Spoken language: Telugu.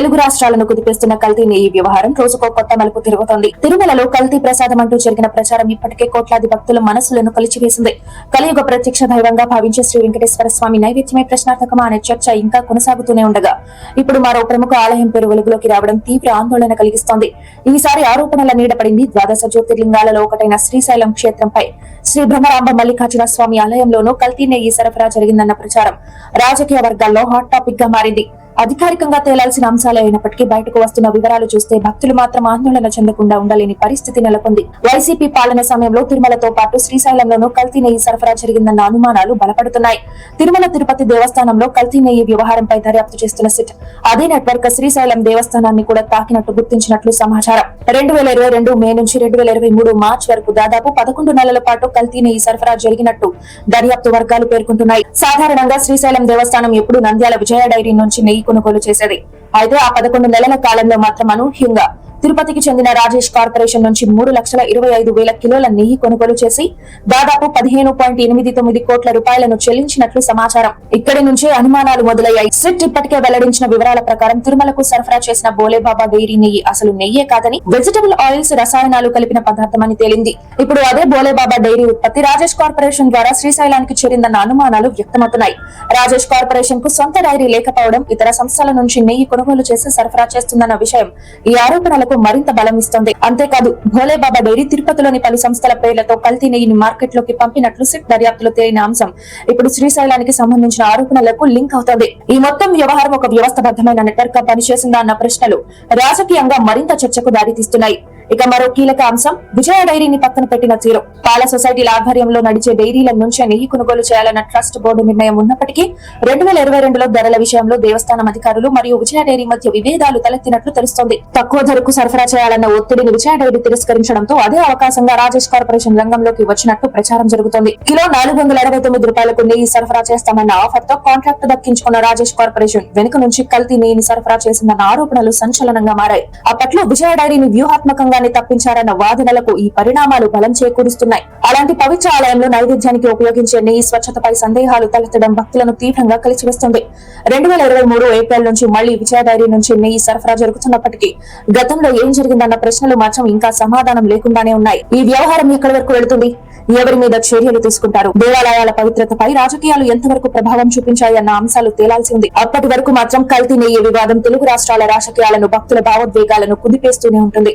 తెలుగు రాష్ట్రాలను కుదిపేస్తున్న కల్తీని ఈ వ్యవహారం రోజుకో కొత్త మలుపు తిరుగుతోంది. తిరుమలలో కల్తీ ప్రసాదం అంటూ జరిగిన ప్రచారం ఇప్పటికే కోట్లాది భక్తుల మనసులను కలిచివేసింది. కలియుగ ప్రత్యక్ష దైవంగా భావించే శ్రీ వెంకటేశ్వర స్వామి నైవేద్యమే ప్రశ్నార్థకమా అనే చర్చ ఇంకా కొనసాగుతూనే ఉండగా ఇప్పుడు మరో ప్రముఖ ఆలయం పేరు వెలుగులోకి రావడం తీవ్ర ఆందోళన కలిగిస్తోంది. ఈసారి ఆరోపణల నీడపడింది ద్వాదశ జ్యోతిర్లింగాలలో ఒకటైన శ్రీశైలం క్షేత్రంపై. శ్రీ భ్రమరాంబ మల్లికార్జున స్వామి ఆలయంలోనూ కల్తీ నెయ్యి సరఫరా జరిగిందన్న ప్రచారం. రాజకీయ వర్గాల్లో హాట్ టాపిక్గా మారింది. అధికారికంగా తేలాల్సిన అంశాలే అయినప్పటికీ బయటకు వస్తున్న వివరాలు చూస్తే భక్తులు మాత్రం ఆందోళన చెందకుండా ఉండలేని పరిస్థితి నెలకొంది. వైసీపీ పాలన సమయంలో తిరుమలతో పాటు శ్రీశైలంలోనూ కల్తీ నెయ్యి సరఫరా జరిగిందన్న అనుమానాలు బలపడుతున్నాయి. తిరుమల తిరుపతి దేవస్థానంలో కల్తీ నెయ్యి వ్యవహారంపై దర్యాప్తు చేస్తున్న సిట్ అదే నెట్వర్క్ శ్రీశైలం దేవస్థానాన్ని కూడా తాకినట్టు గుర్తించినట్లు సమాచారం. రెండు వేల ఇరవై రెండు మే నుంచి రెండు వేల ఇరవై మూడు మార్చి వరకు దాదాపు పదకొండు నెలల పాటు కల్తీ నెయ్యి సరఫరా జరిగినట్టు దర్యాప్తు వర్గాలు పేర్కొంటున్నాయి. సాధారణంగా శ్రీశైలం దేవస్థానం ఎప్పుడు నంద్యాల విజయ డైరీ నుంచి నెయ్యి కొనుగోలు చేసేది అయితే ఆ పదకొండు నెలల కాలంలో మాత్రం అనూహ్యంగా తిరుపతికి చెందిన రాజేష్ కార్పొరేషన్ నుంచి మూడు లక్షల ఇరవై ఐదు వేల కిలోల నెయ్యి కొనుగోలు చేసి దాదాపు పదిహేను పాయింట్ ఎనిమిది తొమ్మిది కోట్ల రూపాయలను చెల్లించినట్లు సమాచారం. ఇక్కడి నుంచే అనుమానాలు మొదలయ్యాయి. సిట్ ఇప్పటికే వెల్లడించిన వివరాల ప్రకారం తిరుమలకు సరఫరా చేసిన బోలేబాబా డైరీ నెయ్యి అసలు నెయ్యే కాదని వెజిటబుల్ ఆయిల్స్ రసాయనాలు కలిపిన పదార్థమని తేలింది. ఇప్పుడు అదే బోలేబాబా డైరీ ఉత్పత్తి రాజేష్ కార్పొరేషన్ ద్వారా శ్రీశైలానికి చేరిందన్న అనుమానాలు వ్యక్తమవుతున్నాయి. రాజేష్ కార్పొరేషన్కు సొంత డైరీ లేకపోవడం ఇతర సంస్థల నుంచి నెయ్యి కొనుగోలు చేసి సరఫరా చేస్తుందన్న విషయం ఈ ఆరోపణలకు మరింత బలం ఇస్తోంది. అంతేకాదు భోలేబాబా డైరీ తిరుపతిలోని పలు సంస్థల పేర్లతో కల్తీ నెయ్యిని మార్కెట్లోకి పంపినట్లు సిట్ దర్యాప్తులో తేలిన అంశం. ఇప్పుడు శ్రీశైలానికి సంబంధించిన ఆరోపణలకు లింక్ అవుతోంది. ఈ మొత్తం వ్యవహారం ఒక వ్యవస్థబద్ధమైన నెట్వర్క్గా పనిచేసిందా అన్న ప్రశ్నలు రాజకీయంగా మరింత చర్చకు దారితీస్తున్నాయి. ఇక మరో కీలక అంశం విజయ డైరీని పక్కన పెట్టిన తీరు. పాల సొసైటీల ఆధ్వర్యంలో నడిచే డైరీల నుంచే నెయ్యి కొనుగోలు చేయాలన్న ట్రస్ట్ బోర్డు నిర్ణయం ఉన్నప్పటికీ రెండు వేల ఇరవై రెండులో ధరల విషయంలో దేవస్థానం అధికారులు మరియు విజయ డైరీ మధ్య విభేదాలు తలెత్తినట్లు తెలుస్తోంది. తక్కువ ధరకు సరఫరా చేయాలన్న ఒత్తిడిని విజయ డైరీ తిరస్కరించడంతో అదే అవకాశంగా రాజేష్ కార్పొరేషన్ రంగంలోకి వచ్చినట్టు ప్రచారం జరుగుతోంది. కిలో నాలుగు వందల అరవై తొమ్మిది రూపాయలకు నెయ్యి సరఫరా చేస్తామన్న ఆఫర్తో కాంట్రాక్ట్ దక్కించుకున్న రాజేష్ కార్పొరేషన్ వెనుక నుంచి కల్తీ నెయ్యిని సరఫరా చేసిందన్న ఆరోపణలు సంచలనంగా మారాయి. అప్పట్లో విజయ డైరీని వ్యూహాత్మకంగా ఆలయాన్ని తప్పించారన్న వాదనలకు ఈ పరిణామాలు బలం చేకూరుస్తున్నాయి. అలాంటి పవిత్ర ఆలయంలో నైవేద్యానికి ఉపయోగించే నెయ్యి స్వచ్ఛతపై సందేహాలు తలెత్తడం భక్తులను తీవ్రంగా కలిచివేస్తుంది రెండు వేల ఇరవై మూడు ఏప్రిల్ నుంచి మళ్ళీ విజయ డైరీ నుంచి నెయ్యి సరఫరా జరుగుతున్నప్పటికీ గతంలో ఏం జరిగిందన్న ప్రశ్నలు మాత్రం ఇంకా సమాధానం లేకుండానే ఉన్నాయి. ఈ వ్యవహారం ఎక్కడి వరకు వెళుతుంది? ఎవరి మీద చర్యలు తీసుకుంటారు? దేవాలయాల పవిత్రతపై రాజకీయాలు ఎంతవరకు ప్రభావం చూపించాయన్న అంశాలు తేలాల్సి ఉంది. అప్పటి వరకు మాత్రం కల్తీ నెయ్యి వివాదం తెలుగు రాష్ట్రాల రాజకీయాలను భక్తుల భావోద్వేగాలను కుదిపేస్తూనే ఉంటుంది.